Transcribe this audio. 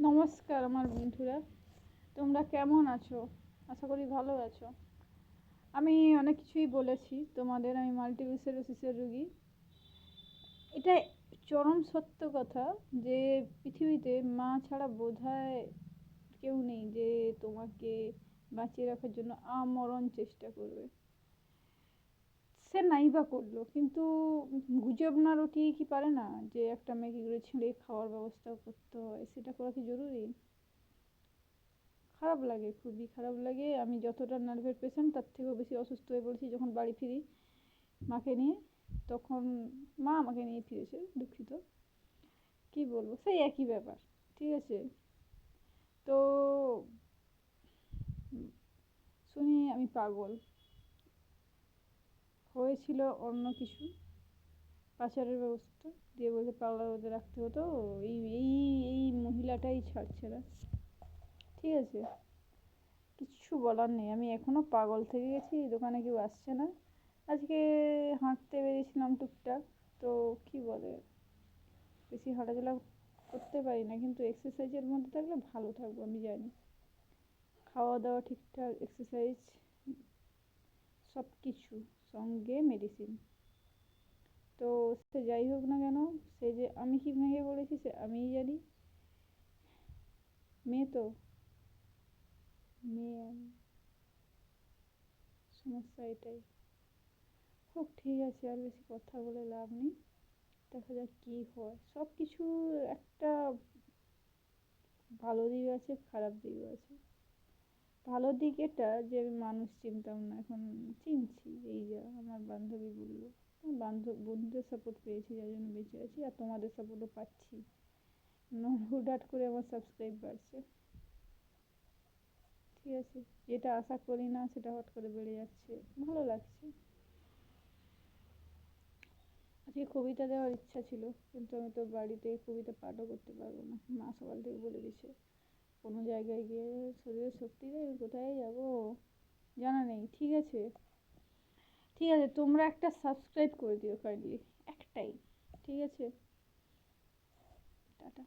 নমস্কার আমার বন্ধুরা। তোমরা কেমন আছো? আশা করি ভালো আছো। আমি অনেক কিছুই বলেছি। তোমাদের আমি মাল্টিপল সেরোসিসের রুগী। এটা চরম সত্য কথা যে পৃথিবীতে মা ছাড়া বোধহয় কেউ নেই যে তোমাকে বাঁচিয়ে রাখার জন্য আমরণ চেষ্টা করবে। সে নাই বা করল, কিন্তু গুজব না রটিয়ে কি পারে না যে একটা মেয়েকে করে ছেড়ে খাওয়ার ব্যবস্থা করতে হয়, সেটা করা কি জরুরি? খারাপ লাগে, খুবই খারাপ লাগে। আমি যতটা নার্ভের পেশেন্ট তার থেকেও বেশি অসুস্থ হয়ে পড়েছি যখন বাড়ি ফিরি মাকে নিয়ে। তখন মা আমাকে নিয়ে ফিরেছে, দুঃখিত। কি বলব? সেই একই ব্যাপার, ঠিক আছে? তো শুনি, আমি পাগল। হয়েছিল অন্য কিছু। পাচারের ব্যবস্থা দিয়ে বলছে পাগলার মধ্যে রাখতে হতো। এই এই এই মহিলাটাই ছাড়ছে না। ঠিক আছে। কিচ্ছু বলার নেই। আমি এখনও পাগল থেকে গেছি দোকানে কেউ আসছে না। আজকে হাঁটতে বেরিয়েছিলাম টুকটাক, তো কি বলে, বেশি হাঁটাচলা করতে পারি না। কিন্তু এক্সারসাইজের মধ্যে থাকলে ভালো থাকব, আমি জানি। খাওয়া দাওয়া ঠিকঠাক এক্সারসাইজ সব কিছু সঙ্গে মেডিসিন তো সে যাই হোক না কেন, সে যে আমি কি ভেঙে পড়েছি সে আমিই জানি। মেয়ে তো? মেয়ে আমি। সমস্যা এটাই। হোক, ঠিক আছে, আর বেশি কথা বলে লাভ নেই। দেখা যাক কী হয়। সব কিছু একটা ভালো দিক আছে, খারাপ দিকও আছে। ভালো দিক এটা যে আমি মানুষ চিনতাম না, এখন চিনছি এই যা আমার বান্ধবী বলল বান্ধব, বন্ধুদের সাপোর্ট পেয়েছি, যার জন্য বেঁচে আছি আর তোমাদের সাপোর্টও পাচ্ছি। হুটহাট করে আমার সাবস্ক্রাইব বাড়ছে। ঠিক আছে, যেটা আশা করি না সেটা হট করে বেড়ে যাচ্ছে, ভালো লাগছে। আজকে কবিতা দেওয়ার ইচ্ছা ছিল, কিন্তু আমি তো বাড়িতে কবিতা পাঠও করতে পারব না, মা সকাল থেকে বলে দিছে কোনো জায়গায় গিয়ে শরীরের শক্তি নেই কোথায় যাব? জানা নেই, ঠিক আছে? ঠিক আছে, তোমরা একটা সাবস্ক্রাইব করে দিও কাইন্ডলি একটাই, ঠিক আছে? টাটা।